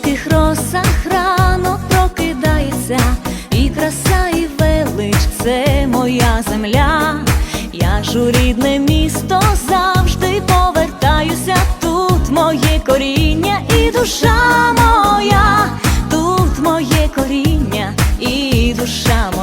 солодких росах рано прокидається, і краса, і велич це моя земля, я ж у рідне місто завжди повертаюся, тут моє коріння і душа моя, тут моє коріння і душа моя.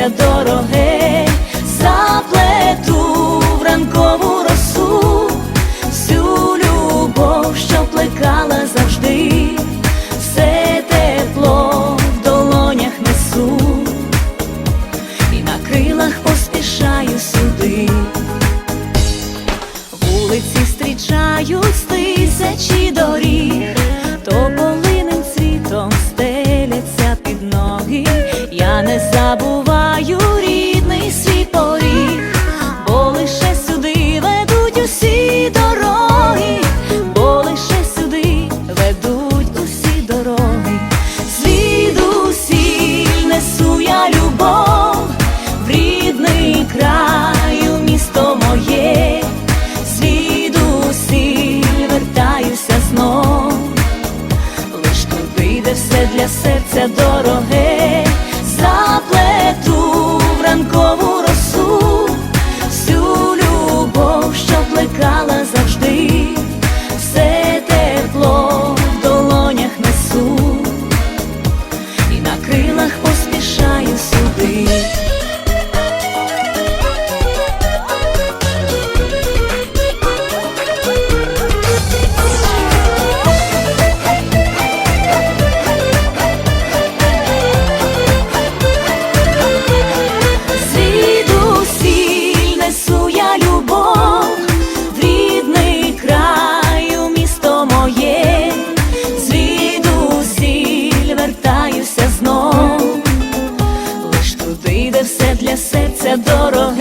Серця дороге, заплету в ранкову росу, всю любов, що плекала завжди, все тепло в долонях несу, і на крилах поспішаю сюди. Вулиці зустрічають з тисячі доріг, тополиним цвітом стеляться під ноги, я не забуваю. серце дороге, заплету в ранкову росу, всю любов, що плекала завжди, все тепло в долонях несу, і на крилах поспішаю сюди. дороге.